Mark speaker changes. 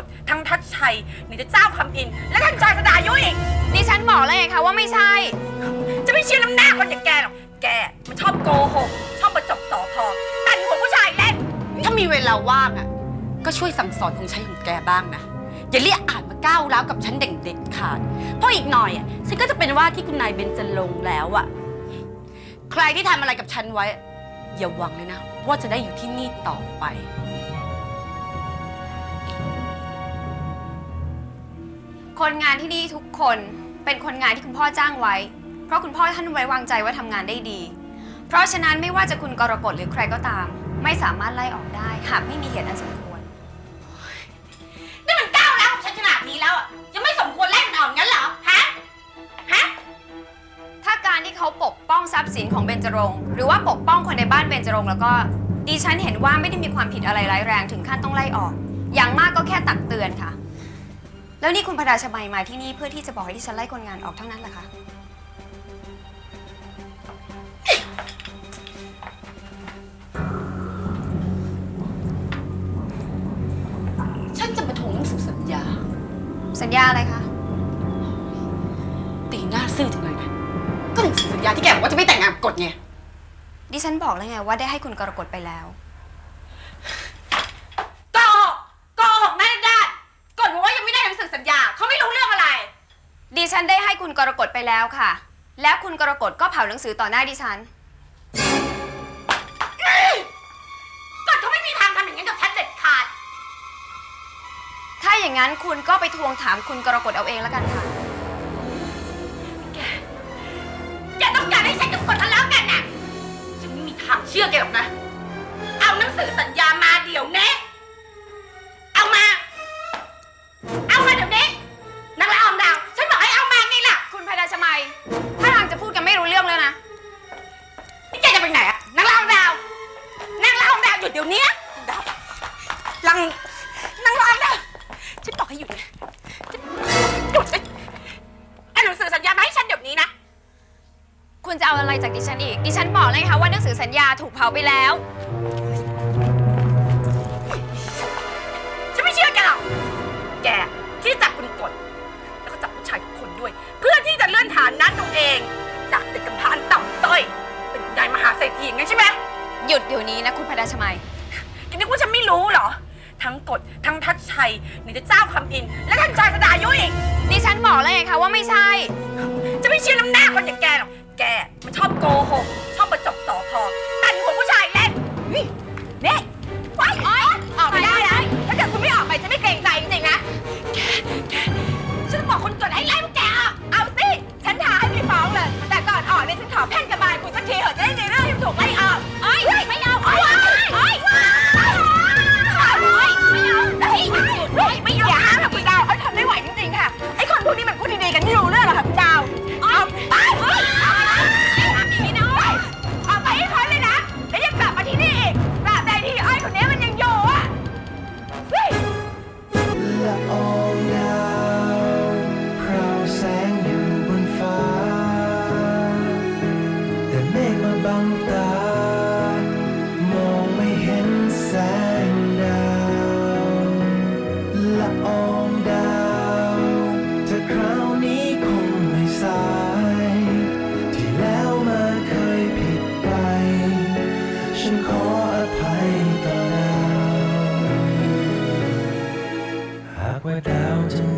Speaker 1: ฎทั้งทัชชัยไหนจะเจ้าคำอิน และท่านจอยสดายุอีก
Speaker 2: ดิฉันบอกแล้วไงคะว่าไม่ใช่
Speaker 1: จะไม่เชื่อน้ำหน้าคนอย่างแกหรอก แกมันชอบโกหก ชอบประจบสอพอตันหัวผู้ชายเล่น
Speaker 3: ถ้ามีเวลาว่างอะ ก็ช่วยสั่งสอนของใช้ของแกบ้างนะ อย่าเรียกอ่านมาก้าวร้าวกับฉันเด่งเด็ดขาด เพราะอีกหน่อยอะฉันก็จะเป็นว่าที่คุณนายเบนจะลงค์แล้วอะ ใครที่ทำอะไรกับฉันไว้ อย่าหวังเลยนะ ว่าจะได้อยู่ที่นี่ต่อไป
Speaker 2: คนงานที่นี่ทุกคนเป็นคนงานที่คุณพ่อจ้างไว้ เพราะคุณพ่อท่านไว้วางใจว่าทำงานได้ดี เพราะฉะนั้นไม่ว่าจะคุณกรกฎหรือใครก็ตาม ไม่สามารถไล่ออกได้ หากไม่มีเหตุอันสมควร
Speaker 3: นี่มันก้าวร้าวกับฉันขนาดนี้แล้วอะยังไม่สมควรไล่มันออกงั้นเหรอ ฮะ ฮะ
Speaker 2: ถ้าการที่เขาปกป้องทรัพย์สินของเบญจรงค์หรือว่าปกป้องคนในบ้านเบญจรงค์แล้วก็ดิฉันเห็นว่าไม่ได้มีความผิดอะไรร้ายแรงถึงขั้นต้องไล่ออก อย่างมากก็แค่ตักเตือนค่ะ แล้วนี่คุณพระราชมัยมาที่นี่เพื่อที่จะบอกให้ดิฉันไล่คนงานออกเท่านั้นแหละคะ
Speaker 3: ฉันจะมาทวงหนังสือสัญญา
Speaker 2: สัญญาอะไรคะ
Speaker 3: ตีหน้าซื่อจังเลยนะก็หนังสือสัญญาที่แกบอกว่าจะไม่แต่งงานกับกฎไง
Speaker 2: ดิฉันบอกแล้วไงว่าได้ให้คุณกรกฎไปแล้ว
Speaker 3: โกหกโกหกแม่ได้กฎบอกว่ายังไม่ได้หนังสือสัญญา เขาไม่รู้เรื่องอะไร
Speaker 2: ดิ ฉันได้ให้คุณกรกฎไปแล้วค่ะ และคุณกรกฎก็เผาหนังสือต่อหน้าดิฉัน
Speaker 3: กฎเขาไม่มีทางทำอย่างนั้นกับฉันเด็ดขาด
Speaker 2: ถ้าอย่างนั้นคุณก็ไปทวงถามคุณกรกฎเอาเองแล้วกันค่ะ
Speaker 3: แกต้องการให้ฉันกับกฎทะเลาะกันน่ะ ฉันไม่มีทางเชื่อแกหรอกนะ เอาหนังสือสัญญามาเดี๋ยวนี้ เดี๋ยวนี้ดาวลั
Speaker 2: งนั
Speaker 3: กละอองดาวฉันบอกให้หยุดนะหยุดเลยเอาหนังสือสัญญามาให้ฉันเดี๋ยวนี้นะ
Speaker 2: คุณจะเอาอะไรจากดิฉันอีก ดิฉันบอกเลยค่ะว่าหนังสือสัญญาถูกเผาไปแล้ว
Speaker 1: ฉันไม่เชื่อแกหรอกแกที่จับคุณกดแล้วก็จับผู้ชายทุกคนด้วย เพื่อที่จะเลื่อนฐานนั้นตัวเอง จากเด็กกำพร้าอันต่ำต้อย เป็นคุณยายมหาเศรษฐีอย่างนั้นใช่ไหม
Speaker 2: หยุดเดี๋ยวนี้นะคุณพระราชมัย
Speaker 1: แกนึกว่าฉันไม่รู้เหรอ ทั้งกฎทั้งทัชชัยไหนจะเจ้าคำอิน และท่านจอยสดายุอีก
Speaker 2: ดิฉันบอกแล้วไงคะว่าไม่ใช่
Speaker 1: จะไม่เชื่อน้ำหน้าคนอย่างแกหรอก แกมันชอบโกหกา
Speaker 4: วหากว่าดาวจะมี